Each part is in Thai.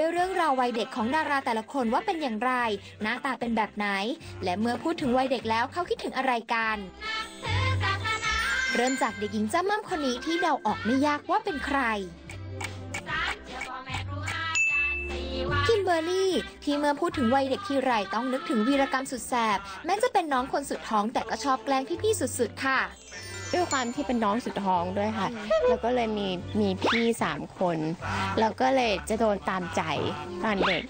ด้วยเรื่องราววัยเด็กของดาราแต่ละคนว่าเป็นอย่างไร หน้าตาเป็นแบบไหน และเมื่อพูดถึงวัยเด็กแล้วเขาคิดถึงอะไรกัน เริ่มจากเด็กหญิงจ้าม่ำคนนี้ที่เดาออกไม่ยากว่าเป็นใครคิมเบอร์รี่ที่เมื่อพูดถึงวัยเด็กทีไรต้องนึกถึงวีรกรรมสุดแสบ แม้จะเป็นน้องคนสุดท้องแต่ก็ชอบแกล้งพี่ๆสุดๆค่ะ ด้วยความที่เป็นน้องสุดท้องด้วยค่ะ แล้วก็เลยมีมีพี่สามคนแล้วก็เลยจะโดนตามใจตอนเด็ก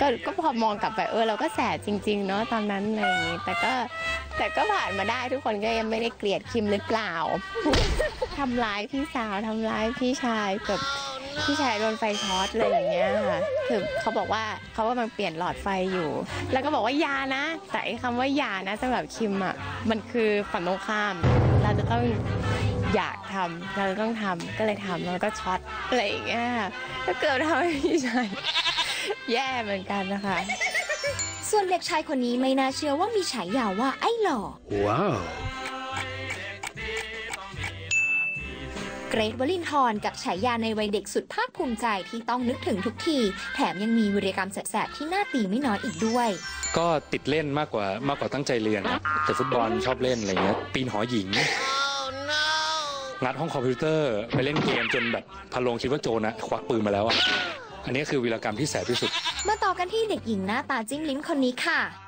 ก็ก็พอมองกลับไปเออเราก็แสบจริง ๆ เนาะตอนนั้นอะไรอย่างงี้แต่ก็แต่ก็ผ่านมาได้ทุกคนก็ยังไม่ได้เกลียดคิมหรือเปล่าทำร้ายพี่สาวทำร้ายพี่ชายกับ พี่ชายโดนไฟช็อตเลยอย่างเงี้ยค่ะคือเขาบอกว่าเขากำลังเปลี่ยนหลอดไฟอยู่ แล้วก็บอกว่าอยานะ แต่ไอ้คำว่าอยานะสำหรับคิมอะมันคือฝั่งตรงข้าม เราจะต้องอยากทำเราจะต้องทำก็เลยทำแล้วก็ช็อตอะไรอย่างเงี้ยค่ะก็เกือบทำให้พี่ชายแย่เหมือนกันนะคะ ส่วนเด็กชายคนนี้ไม่น่าเชื่อว่ามีฉายาว่าไอ้หล่อ Wow. เกรทวลินทร์กับฉายาในวัยเด็กสุดภาคภูมิใจที่ต้องนึกถึงทุกที แถมยังมีวิรกรรมแสบๆที่น่าตีไม่น้อยอีกด้วย ก็ติดเล่นมากกว่ามากกว่าตั้งใจเรียนครับแต่ฟุตบอลชอบเล่นอะไรเงี้ยปีนหอหญิงงัดห้องคอมพิวเตอร์ไปเล่นเกมจนแบบพะโลงคิดว่าโจรนะควักปืนมาแล้วอะอันนี้คือวีรกรรมที่แสบที่สุด มาต่อกันที่เด็กหญิงหน้าตาจิ้มลิ้มคนนี้ค่ะ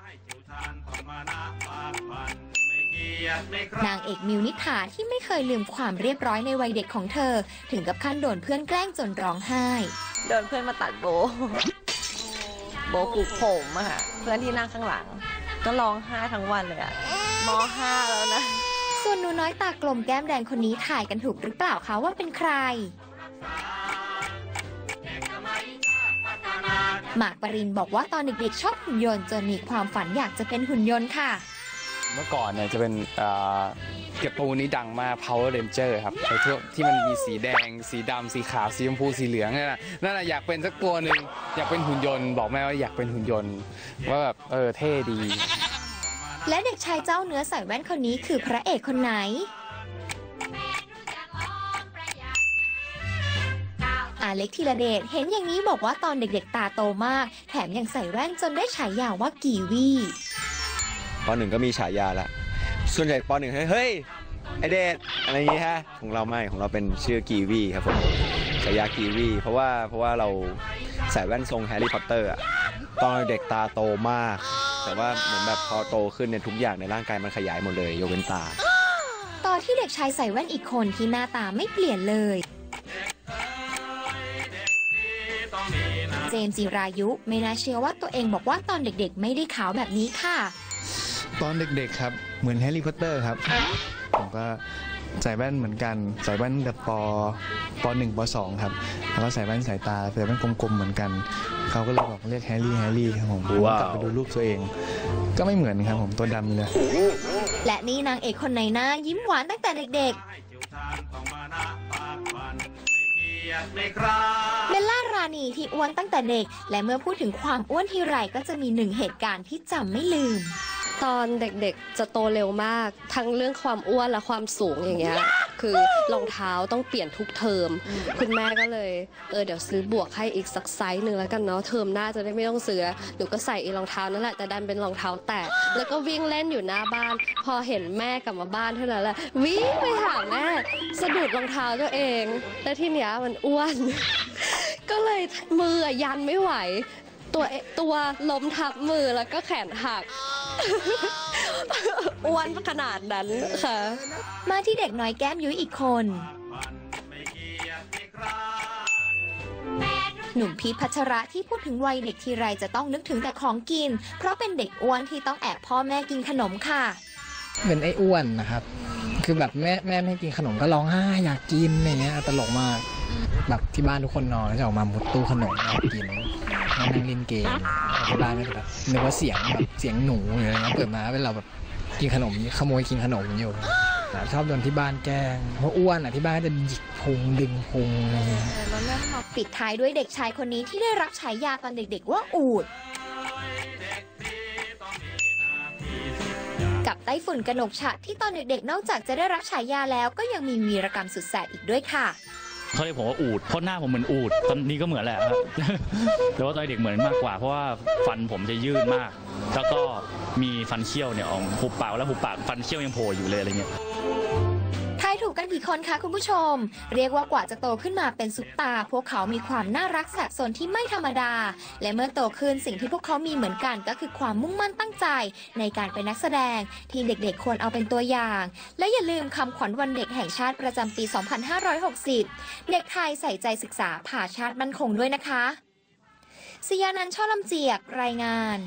นางเอกมิวนิษฐาที่ไม่เคยลืมความเรียบร้อยในวัยเด็กของเธอ ถึงกับขั้นโดนเพื่อนแกล้งจนร้องไห้ โดนเพื่อนมาตัดโบ โบปลูกผมอะค่ะ เพื่อนที่นั่งข้างหลัง ก็ร้องไห้ทั้งวันเลยอะมห้าแล้วนะ ส่วนหนูน้อยตากลมแก้มแดงคนนี้ถ่ายกันถูกหรือเปล่าคะว่าเป็นใครหมากปรินบอกว่าตอนเด็กๆชอบหุ่นยนต์จนมีความฝันอยากจะเป็นหุ่นยนต์ค่ะ เมื่อก่อนเนี่ยจะเป็นเก็บปูนี้ดังมาก Power Ranger ครับไอ้ที่ที่มันมีสีแดง สีดำสีขาว สีชมพูสีเหลืองนั่นน่ะนั่นน่ะอยากเป็นสักตัวหนึ่งอยากเป็นหุ่นยนต์บอกแม่ว่าอยากเป็นหุ่นยนต์ ว่าแบบเออเท่ดี และเด็กชายเจ้าเนื้อใส่แว่นคนนี้คือพระเอกคนไหนอาเล็กธีระเดชเห็นอย่างนี้บอกว่าตอนเด็กๆตาโตมาก แถมยังใส่แว่นจนได้ฉายาว่ากีวี ปหนึ่งก็มีฉายาละส่วนใหญ่ปหนึ่งเฮ้ยเฮ้ยไอเดดอะไรอย่างงี้ฮะของเราไม่ของเราเป็นชื่อกีวีครับผมฉายากีวีเพราะว่าเพราะว่าเราใส่แว่นทรงแฮร์รี่พอตเตอร์อะตอนเด็กตาโตมาก แต่ว่าเหมือนแบบพอโตขึ้นเนี่ยทุกอย่างในร่างกายมันขยายหมดเลยยกเว้นตา ต่อที่เด็กชายใส่แว่นอีกคนที่หน้าตาไม่เปลี่ยนเลย เจมส์จิรายุไม่น่าเชื่อว่าตัวเองบอกว่าตอนเด็กๆ ไม่ได้ขาวแบบนี้ค่ะ ตอนเด็กๆครับ เหมือนแฮร์รี่พอตเตอร์ครับ ผมก็ใส่แว่นเหมือนกัน ใส่แว่นตั้งแต่ปปหนึ่งปสองครับ แล้วก็ใส่แว่นสายตาใส่แว่นกลมๆเหมือนกัน เขาก็เลยบอกเรียกแฮร์รี่แฮร์รี่ครับผมผมก็กลับไปดูรูปตัวเอง ก็ไม่เหมือนครับผมตัวดำเลย และนี่นางเอกคนไหนหน้ายิ้มหวานตั้งแต่เด็กๆเบลล่ารานีที่อ้วนตั้งแต่เด็ก และเมื่อพูดถึงความอ้วนทีไรก็จะมีหนึ่งเหตุการณ์ที่จำไม่ลืม ตอนเด็กๆ จะโตเร็วมาก ทั้งเรื่องความอ้วนและความสูงอย่างเงี้ย คือรองเท้าต้องเปลี่ยนทุกเทอม คุณแม่ก็เลย เออเดี๋ยวซื้อบวกให้อีกสักไซส์หนึ่งแล้วกันเนาะ เทอมหน้าจะได้ไม่ต้องซื้อ หนูก็ใส่อีรองเท้านั่นแหละ แต่ดันเป็นรองเท้าแตะ แล้วก็วิ่งเล่นอยู่หน้าบ้าน พอเห็นแม่กลับมาบ้านเท่านั้นแหละ วิ่งไปหาแม่ สะดุดรองเท้าตัวเอง แล้วทีเนี้ยมันอ้วน ก็เลยมืออะยันไม่ไหว ตัวเอตัวล้มทับมือแล้วก็แขนหัก อ้วนขนาดนั้นค่ะ มาที่เด็กน้อยแก้มยุ้ยอีกคน หนุ่มพีชพัชระที่พูดถึงวัยเด็กทีไรจะต้องนึกถึงแต่ของกิน เพราะเป็นเด็กอ้วนที่ต้องแอบพ่อแม่กินขนมค่ะ เป็นไอ้อ้วนนะครับ คือแบบแม่แม่ไม่ให้กินขนมก็ร้องไห้อยากกินอะไรเงี้ยตลกมาก แบบที่บ้านทุกคนนอนแล้วจะออกมามุดตู้ขนมอยากกินแล้ว นั่งเล่นเกมที่บ้านก็จะแบบนึกว่าเสียงแบบเสียงหนูอะไรเงี้ยเปิดมาเป็นเราแบบกินขนมขโมยกินขนมอยู่แต่ชอบโดนที่บ้านแกล้งเพราะอ้วนอะที่บ้านจะหยิกพุงดึงพุงอะไรเงี้ยปิดท้ายด้วยเด็กชายคนนี้ที่ได้รับฉายาตอนเด็กๆว่าอูดกับไต้ฝุ่นกนกฉะที่ตอนเด็กๆ นอกจากจะได้รับฉายาแล้วก็ยังมีวีรกรรมสุดแสบอีกด้วยค่ะ เขาเรียกผมว่าอูดเพราะหน้าผมเหมือนอูด ตอนนี้ก็เหมือนแหละครับ แต่ว่าตอนเด็กเหมือนมากกว่า เพราะว่าฟันผมจะยืดมาก แล้วก็มีฟันเขี้ยวเนี่ยออกหุบปากแล้วหุบปากฟันเขี้ยวยังโผล่อยู่เลยอะไรเงี้ย กันกี่คนคะคุณผู้ชม เรียกว่ากว่าจะโตขึ้นมาเป็นซุปตา พวกเขามีความน่ารักแสบสนที่ไม่ธรรมดา และเมื่อโตขึ้นสิ่งที่พวกเขามีเหมือนกันก็คือความมุ่งมั่นตั้งใจ ในการเป็นนักแสดง ที่เด็กๆควรเอาเป็นตัวอย่าง และอย่าลืมคำขวัญวันเด็กแห่งชาติประจำปี 2560 เด็กไทยใส่ใจศึกษาผ่าชาติมั่นคงด้วยนะคะสยานันช่อลำเจียกรายงาน